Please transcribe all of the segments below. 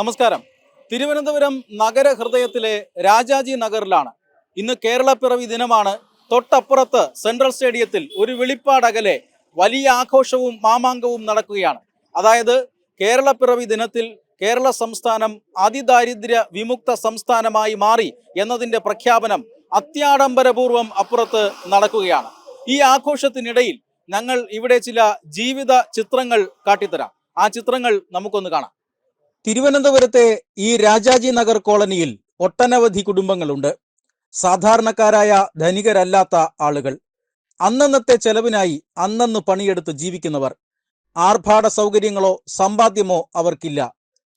നമസ്കാരം. തിരുവനന്തപുരം നഗരഹൃദയത്തിലെ രാജാജി നഗറിലാണ്. ഇന്ന് കേരളപ്പിറവി ദിനമാണ്. തൊട്ടപ്പുറത്ത് സെൻട്രൽ സ്റ്റേഡിയത്തിൽ ഒരു വെളിപ്പാടകലെ വലിയ ആഘോഷവും മാമാങ്കവും നടക്കുകയാണ്. അതായത് കേരളപ്പിറവി ദിനത്തിൽ കേരള സംസ്ഥാനം അതിദാരിദ്ര്യ വിമുക്ത സംസ്ഥാനമായി മാറി എന്നതിന്റെ പ്രഖ്യാപനം അത്യാഡംബരപൂർവം അപ്പുറത്ത് നടക്കുകയാണ്. ഈ ആഘോഷത്തിനിടയിൽ ഞങ്ങൾ ഇവിടെ ചില ജീവിത ചിത്രങ്ങൾ കാട്ടിത്തരാം. ആ ചിത്രങ്ങൾ നമുക്കൊന്ന് കാണാം. തിരുവനന്തപുരത്തെ ഈ രാജാജി നഗർ കോളനിയിൽ ഒട്ടനവധി കുടുംബങ്ങളുണ്ട്. സാധാരണക്കാരായ ധനികരല്ലാത്ത ആളുകൾ. അന്നന്നത്തെ ചെലവിനായി അന്നന്ന് പണിയെടുത്ത് ജീവിക്കുന്നവർ. ആർഭാട സൗകര്യങ്ങളോ സമ്പാദ്യമോ അവർക്കില്ല.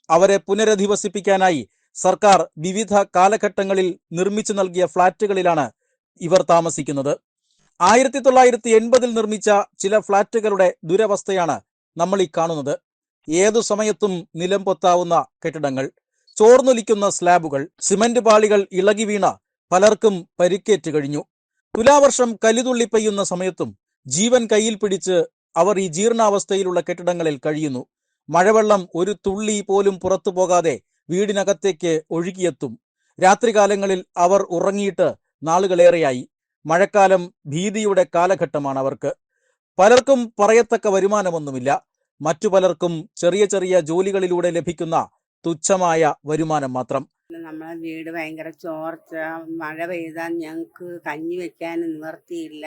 അവരെ പുനരധിവസിപ്പിക്കാനായി സർക്കാർ വിവിധ കാലഘട്ടങ്ങളിൽ നിർമ്മിച്ചു നൽകിയ ഫ്ളാറ്റുകളിലാണ് ഇവർ താമസിക്കുന്നത്. ആയിരത്തി തൊള്ളായിരത്തി എൺപതിൽ നിർമ്മിച്ച ചില ഫ്ളാറ്റുകളുടെ ദുരവസ്ഥയാണ് നമ്മൾ ഈ കാണുന്നത്. ഏതു സമയത്തും നിലം പൊത്താവുന്ന കെട്ടിടങ്ങൾ ചോർന്നൊലിക്കുന്ന സ്ലാബുകൾ സിമന്റ് പാളികൾ ഇളകി വീണ പലർക്കും പരിക്കേറ്റ് കഴിഞ്ഞു. തുലാവർഷം കലിതുള്ളി പെയ്യുന്ന സമയത്തും ജീവൻ കയ്യിൽ പിടിച്ച് അവർ ഈ ജീർണാവസ്ഥയിലുള്ള കെട്ടിടങ്ങളിൽ കഴിയുന്നു. മഴവെള്ളം ഒരു തുള്ളി പോലും പുറത്തു പോകാതെ വീടിനകത്തേക്ക് ഒഴുകിയെത്തും. രാത്രികാലങ്ങളിൽ അവർ ഉറങ്ങിയിട്ട് നാളുകളേറെയായി. മഴക്കാലം ഭീതിയുടെ കാലഘട്ടമാണ് അവർക്ക്. പലർക്കും പറയത്തക്ക വരുമാനമൊന്നുമില്ല. മറ്റു പലർക്കും ചെറിയ ചെറിയ ജോലികളിലൂടെ ലഭിക്കുന്ന തുച്ഛമായ വരുമാനം മാത്രം. നമ്മളെ വീട് ഭയങ്കര ചോർച്ച മഴ പെയ്താൽ ഞങ്ങൾക്ക് കഞ്ഞി വെക്കാൻ നിവർത്തിയില്ല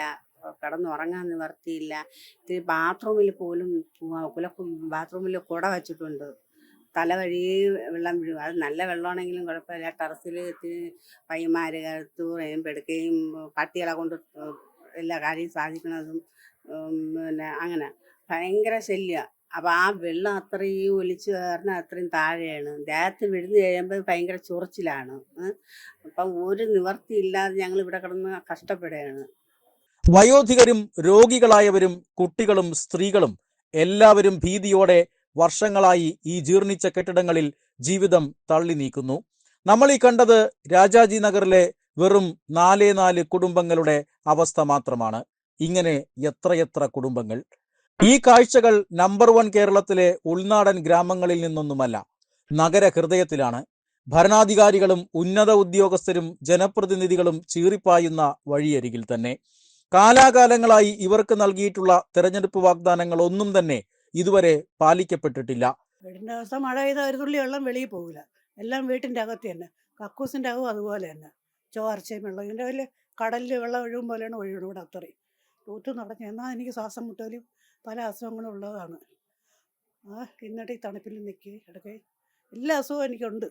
കിടന്നുറങ്ങാൻ നിവർത്തിയില്ല. ഇത്തിരി ബാത്റൂമിൽ പോലും ബാത്റൂമിൽ കുട വെച്ചിട്ടുണ്ട്. തല വഴി വെള്ളം വീഴും. അത് നല്ല വെള്ളമാണെങ്കിലും കുഴപ്പമില്ല. ടെറസിൽ പയ്യന്മാർ തൂറുകയും പെടുക്കുകയും പട്ടികളെ കൊണ്ട് എല്ലാ കാര്യം സാധിക്കുന്നതും പിന്നെ അങ്ങനെ ഭയങ്കര ശല്യമാണ് അപ്പം ആ വെള്ളം അത്രയും ഒലിച്ചു കയറുന്ന അത്രയും താഴെയാണ്. ദേഹത്ത് വിഴുന്ന് കഴിയുമ്പോൾ ഭയങ്കര ചൊറിച്ചിലാണ്. അപ്പം ഒരു നിവർത്തി ഇല്ലാതെ ഞങ്ങൾ ഇവിടെ കിടന്ന് കഷ്ടപ്പെടുകയാണ്. വയോധികരും രോഗികളായവരും കുട്ടികളും സ്ത്രീകളും എല്ലാവരും ഭീതിയോടെ വർഷങ്ങളായി ഈ ജീർണിച്ച കെട്ടിടങ്ങളിൽ ജീവിതം തള്ളി നീക്കുന്നു. നമ്മൾ ഈ കണ്ടത് രാജാജി നഗറിലെ വെറും നാലേ നാല് കുടുംബങ്ങളുടെ അവസ്ഥ മാത്രമാണ്. ഇങ്ങനെ എത്രയെത്ര കുടുംബങ്ങൾ ഈ കാഴ്ചകൾ നമ്പർ വൺ കേരളത്തിലെ ഉൾനാടൻ ഗ്രാമങ്ങളിൽ നിന്നൊന്നുമല്ല നഗര ഹൃദയത്തിലാണ് ഭരണാധികാരികളും ഉന്നത ഉദ്യോഗസ്ഥരും ജനപ്രതിനിധികളും ചീറിപ്പായുന്ന വഴിയരികിൽ തന്നെ. കാലാകാലങ്ങളായി ഇവർക്ക് നൽകിയിട്ടുള്ള തെരഞ്ഞെടുപ്പ് വാഗ്ദാനങ്ങൾ ഒന്നും തന്നെ ഇതുവരെ പാലിക്കപ്പെട്ടിട്ടില്ല. അവസ്ഥ മഴ പെയ്ത ഒരു തുള്ളി വെള്ളം വെളിയിൽ പോകില്ല എല്ലാം വീട്ടിന്റെ അകത്ത് തന്നെ. കക്കൂസിന്റെ അകവും അതുപോലെ തന്നെ. ചോർച്ചയും വെള്ളം ഇതിന്റെ വലിയ കടലിൽ വെള്ളം ഒഴുകും പോലെയാണ് ഒഴുകുന്നത് ഇവിടെ അത്രയും. തൂത്ത് നടഞ്ഞ് എന്നാൽ എനിക്ക് ശ്വാസം മുട്ടലും പല അസുഖങ്ങളും ഉള്ളതാണ്. ആ എന്നിട്ട് ഈ തണുപ്പിൽ നിൽക്കുക ഇടയ്ക്ക് എല്ലാ അസുഖവും എനിക്കുണ്ട്.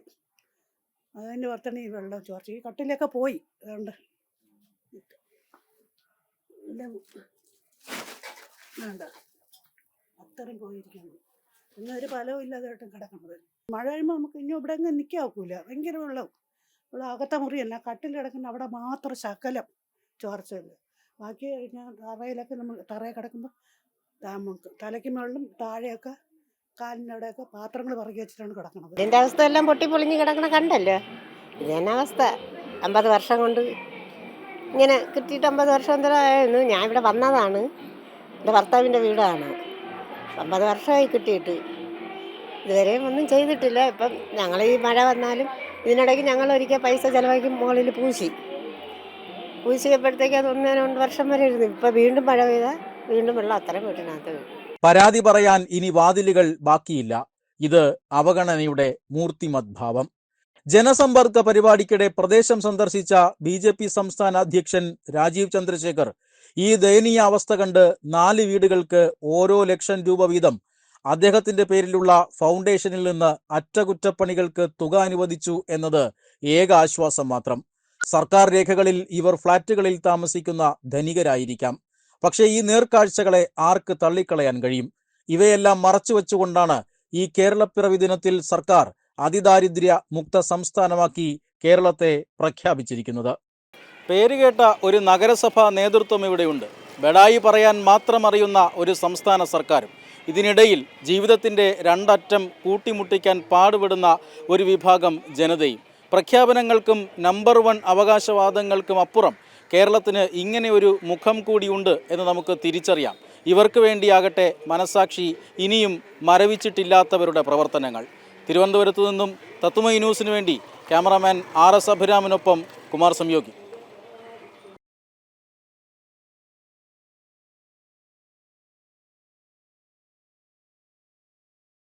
അതിന്റെ പുറത്താണ് ഈ വെള്ളം ചോർച്ച. ഈ കട്ടിലൊക്കെ പോയി അതുകൊണ്ട്. വേണ്ട. അത്രയും പോയിരിക്കുന്നു. ഇന്നൊരു ഫലവും ഇല്ലാതായിട്ടും കിടക്കുന്നത്. മഴ കഴിയുമ്പോൾ നമുക്ക് ഇനി ഇവിടെ അങ്ങ് നിൽക്കാൻ ഭയങ്കര വെള്ളം. ഇവിടെ അകത്ത മുറിയല്ല കട്ടിൽ കിടക്കുന്ന അവിടെ മാത്രം ശകലം ചോർച്ചയുണ്ട്. ബാക്കി കഴിഞ്ഞാൽ തറയിലൊക്കെ നമ്മൾ തറയിൽ കിടക്കുമ്പോൾ നമുക്ക് തലയ്ക്ക് മുകളിലും താഴെയൊക്കെ കാലിനവിടെയൊക്കെ പാത്രങ്ങൾ പറക്കി വെച്ചിട്ടാണ് കിടക്കുന്നത് ഇതിന്റെ അവസ്ഥ എല്ലാം പൊട്ടി പൊളിഞ്ഞ് കിടക്കണ കണ്ടല്ലോ? ഇത് അവസ്ഥ. അമ്പത് വർഷം കൊണ്ട് ഇങ്ങനെ കിട്ടിയിട്ട് അമ്പത് വർഷം എന്തായിരുന്നു ഞാൻ ഇവിടെ വന്നതാണ്. എന്റെ ഭർത്താവിന്റെ വീടാണ്. അമ്പത് വർഷമായി കിട്ടിയിട്ട്. ഇതുവരെയും ഒന്നും ചെയ്തിട്ടില്ല. ഇപ്പം ഞങ്ങൾ ഈ മഴ വന്നാലും ഇതിനിടയ്ക്ക് ഞങ്ങൾ ഒരിക്കൽ പൈസ ചിലവാക്കി മുകളിൽ പൂശി. പൂശിയപ്പോഴത്തേക്ക് അത് ഒന്നേ രണ്ട് വർഷം വരെ ഇരുന്നു. ഇപ്പം വീണ്ടും മഴ പെയ്താൽ വീണ്ടും വെള്ളം അത്ര വീട്ടിനകത്ത് പരാതി പറയാൻ ഇനി വാതിലുകൾ ബാക്കിയില്ല. ഇത് അവഗണനയുടെ മൂർത്തിമദ്ഭാവം. ജനസമ്പർക്ക പരിപാടിക്കിടെ പ്രദേശം സന്ദർശിച്ച ബി ജെ പി സംസ്ഥാന അധ്യക്ഷൻ രാജീവ് ചന്ദ്രശേഖർ ഈ ദയനീയ അവസ്ഥ കണ്ട് നാല് വീടുകൾക്ക് ഓരോ ലക്ഷം രൂപ വീതം അദ്ദേഹത്തിന്റെ പേരിലുള്ള ഫൗണ്ടേഷനിൽ നിന്ന് അറ്റകുറ്റപ്പണികൾക്ക് തുക അനുവദിച്ചു എന്നത് ഏക ആശ്വാസം മാത്രം. സർക്കാർ രേഖകളിൽ ഇവർ ഫ്ളാറ്റുകളിൽ താമസിക്കുന്ന ധനികരായിരിക്കാം. പക്ഷേ ഈ നേർക്കാഴ്ചകളെ ആർക്ക് തള്ളിക്കളയാൻ കഴിയും? ഇവയെല്ലാം മറച്ചു വെച്ചുകൊണ്ടാണ് ഈ കേരളപ്പിറവി ദിനത്തിൽ സർക്കാർ അതിദാരിദ്ര്യ മുക്ത സംസ്ഥാനമാക്കി കേരളത്തെ പ്രഖ്യാപിച്ചിരിക്കുന്നത്. പേരുകേട്ട ഒരു നഗരസഭാ നേതൃത്വം ഇവിടെയുണ്ട്. ബഡായി പറയാൻ മാത്രം അറിയുന്ന ഒരു സംസ്ഥാന സർക്കാരും ഇതിനിടയിൽ ജീവിതത്തിന്റെ രണ്ടറ്റം കൂട്ടിമുട്ടിക്കാൻ പാടുപെടുന്ന ഒരു വിഭാഗം ജനതയും. പ്രഖ്യാപനങ്ങൾക്കും നമ്പർ വൺ അവകാശവാദങ്ങൾക്കും അപ്പുറം കേരളത്തിന് ഇങ്ങനെ ഒരു മുഖം കൂടിയുണ്ട് എന്ന് നമുക്ക് തിരിച്ചറിയാം. ഇവർക്ക് വേണ്ടിയാകട്ടെ മനസാക്ഷി ഇനിയും മരവിച്ചിട്ടില്ലാത്തവരുടെ പ്രവർത്തനങ്ങൾ. തിരുവനന്തപുരത്തു നിന്നും തത്തുമൈ ന്യൂസിനു വേണ്ടി ക്യാമറാമാൻ ആർ എസ് അഭിരാമിനൊപ്പം കുമാർ സംയോഗി.